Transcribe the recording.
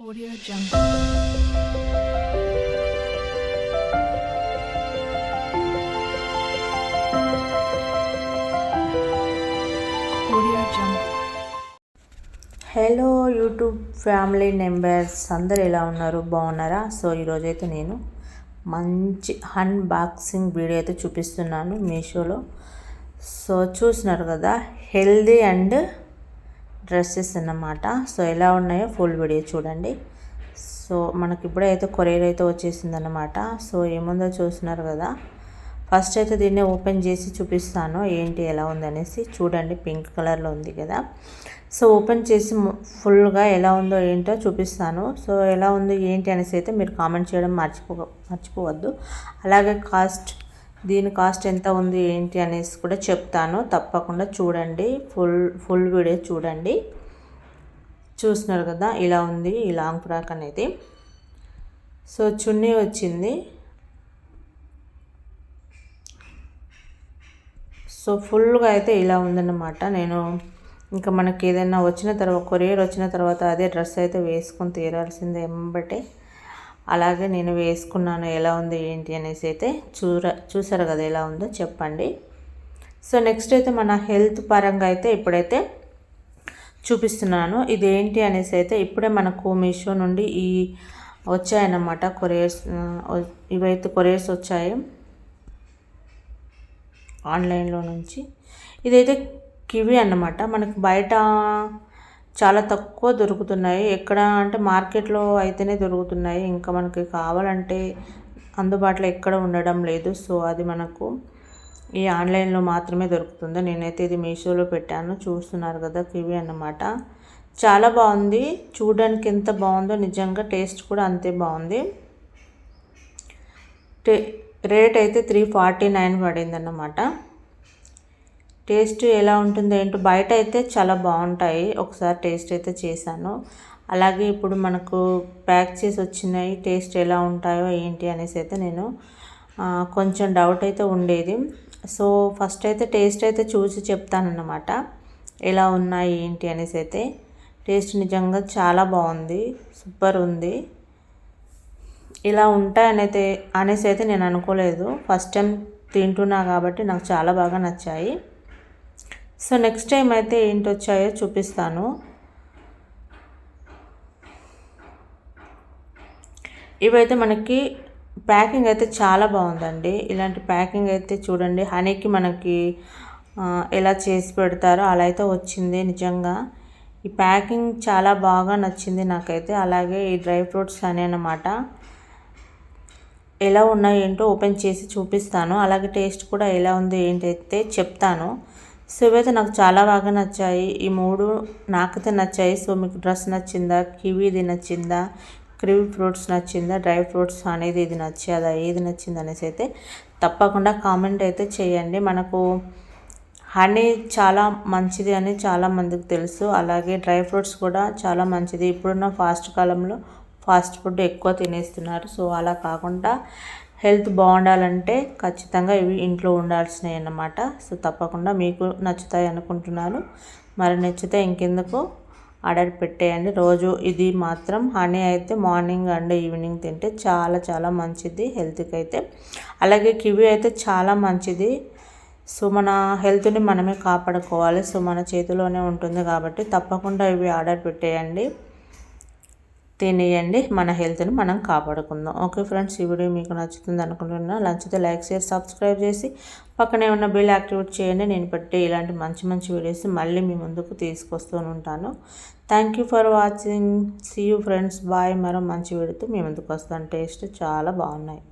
Audio Jungle. Audio Jungle. Hello YouTube family members అందరు ఎలా ఉన్నారు? బాగున్నారా? సో ఈరోజైతే నేను మంచి అన్బాక్సింగ్ వీడియో అయితే చూపిస్తున్నాను మీషోలో. సో చూసినారు కదా? హెల్దీ అండ్ డ్రెస్సెస్ అన్నమాట. సో ఎలా ఉన్నాయో ఫుల్ వీడియో చూడండి. సో మనకి ఇప్పుడైతే అయితే కొరియర్ అయితే వచ్చేసిందనమాట సో ఏముందో చూస్తున్నారు కదా. ఫస్ట్ అయితే దీన్ని ఓపెన్ చేసి చూపిస్తాను. ఏంటి ఎలా ఉందనేసి చూడండి. పింక్ కలర్లో ఉంది కదా. సో ఓపెన్ చేసి ఫుల్గా ఎలా ఉందో ఏంటో చూపిస్తాను. సో ఎలా ఉందో ఏంటి అనేసి అయితే మీరు కామెంట్ చేయడం మర్చిపో మర్చిపోవద్దు. అలాగే కాస్ట్ దీని కాస్ట్ ఎంత ఉంది ఏంటి అనేసి కూడా చెప్తాను. తప్పకుండా చూడండి. ఫుల్ ఫుల్ వీడియో చూడండి. చూస్తున్నారు కదా ఇలా ఉంది ఈ లాంగ్ ఫ్రాక్ అనేది. సో చున్నీ వచ్చింది. సో ఫుల్గా అయితే ఇలా ఉందన్నమాట. నేను ఇంకా మనకి ఏదైనా వచ్చిన తర్వాత కొరియర్ వచ్చిన తర్వాత అదే డ్రెస్ అయితే వేసుకొని తీరాల్సిందే ఎంబటే. అలాగే నేను వేసుకున్నాను ఎలా ఉంది ఏంటి అనేసి అయితే చూర చూసారు కదా ఎలా ఉందో చెప్పండి. సో నెక్స్ట్ అయితే మన హెల్త్ పరంగా అయితే ఇప్పుడైతే చూపిస్తున్నాను. ఇదేంటి అనేసి అయితే ఇప్పుడే మనకు మీషో నుండి ఈ వచ్చాయన్నమాట కొరియర్స్ ఇవైతే కొరియర్స్ వచ్చాయి. ఆన్లైన్లో నుంచి. ఇదైతే కివి అన్నమాట. మనకి బయట చాలా తక్కువ దొరుకుతున్నాయి. ఎక్కడ అంటే మార్కెట్లో అయితేనే దొరుకుతున్నాయి. ఇంకా మనకి కావాలంటే అందుబాటులో ఎక్కడ ఉండడం లేదు. సో అది మనకు ఈ ఆన్లైన్లో మాత్రమే దొరుకుతుంది. నేనైతే ఇది మీషోలో పెట్టాను. చూస్తున్నారు కదా కివి అన్నమాట. చాలా బాగుంది. చూడడానికి ఎంత బాగుందో నిజంగా టేస్ట్ కూడా అంతే బాగుంది. టే రేట్ అయితే త్రీ ఫార్టీ నైన్ పడింది అన్నమాట టేస్ట్ ఎలా ఉంటుందో ఏంటో బయట అయితే చాలా బాగుంటాయి. ఒకసారి టేస్ట్ అయితే చేశాను. అలాగే ఇప్పుడు మనకు ప్యాక్ చేసి వచ్చినాయి టేస్ట్ ఎలా ఉంటాయో ఏంటి అనేసి అయితే నేను కొంచెం డౌట్ అయితే ఉండేది. సో ఫస్ట్ అయితే టేస్ట్ అయితే చూసి చెప్తానన్నమాట. ఎలా ఉన్నాయి ఏంటి అనేసి అయితే. టేస్ట్ నిజంగా చాలా బాగుంది. సూపర్ ఉంది. ఇలా ఉంటాయనైతే అనేసి అయితే నేను అనుకోలేదు. ఫస్ట్ టైం తింటున్నా కాబట్టి నాకు చాలా బాగా నచ్చాయి. సో నెక్స్ట్ టైం అయితే ఏంటి వచ్చాయో చూపిస్తాను. ఇవైతే మనకి ప్యాకింగ్ అయితే చాలా బాగుందండి. ఇలాంటి ప్యాకింగ్ అయితే చూడండి. హనీకి మనకి ఎలా చేసి పెడతారో అలా అయితే వచ్చింది నిజంగా. ఈ ప్యాకింగ్ చాలా బాగా నచ్చింది నాకైతే. అలాగే ఈ డ్రై ఫ్రూట్స్ అని అన్నమాట. ఎలా ఉన్నాయేంటో ఓపెన్ చేసి చూపిస్తాను. అలాగే టేస్ట్ కూడా ఎలా ఉంది ఏంటైతే చెప్తాను. సో ఇవైతే నాకు చాలా బాగా నచ్చాయి. ఈ మూడు నాకైతే నచ్చాయి. సో మీకు డ్రెస్ నచ్చిందా? కివీది నచ్చిందా? క్రివి ఫ్రూట్స్ నచ్చిందా? డ్రై ఫ్రూట్స్ అనేది ఇది నచ్చేదా ఏది నచ్చింది అనేసి అయితే తప్పకుండా కామెంట్ అయితే చేయండి. మనకు హనీ చాలా మంచిది అని చాలా మందికి తెలుసు. అలాగే డ్రై ఫ్రూట్స్ కూడా చాలా మంచిది. ఇప్పుడున్న ఫాస్ట్ కాలంలో ఫాస్ట్ ఫుడ్ ఎక్కువ తినేస్తున్నారు. సో అలా కాకుండా హెల్త్ బాగుండాలంటే ఖచ్చితంగా ఇవి ఇంట్లో ఉండాల్సినవి అన్నమాట. సో తప్పకుండా మీకు నచ్చుతాయి అనుకుంటున్నాను. మరి నచ్చితే ఇంకెందుకు? ఆర్డర్ పెట్టేయండి. రోజు ఇది మాత్రం హనీ అయితే మార్నింగ్ అండ్ ఈవినింగ్ తింటే చాలా చాలా మంచిది హెల్త్కి అయితే. అలాగే కివి అయితే చాలా మంచిది. సో మన హెల్త్ని మనమే కాపాడుకోవాలి. సో మన చేతిలోనే ఉంటుంది కాబట్టి తప్పకుండా ఇవి ఆర్డర్ పెట్టేయండి. తినేయండి. మన హెల్త్ని మనం కాపాడుకుందాం. ఓకే ఫ్రెండ్స్ ఈ వీడియో మీకు నచ్చుతుంది అనుకుంటున్నా. నచ్చితే లైక్ షేర్ సబ్స్క్రైబ్ చేసి పక్కనే ఉన్న బిల్ యాక్టివేట్ చేయండి. నేను పెట్టే ఇలాంటి మంచి మంచి వీడియోస్ మళ్ళీ మీ ముందుకు తీసుకొస్తూ ఉంటాను. Thank you for watching see you friends bye మరో మంచి వీడియోతో మీ ముందుకు వస్తాను. టేస్ట్ చాలా బాగున్నాయి.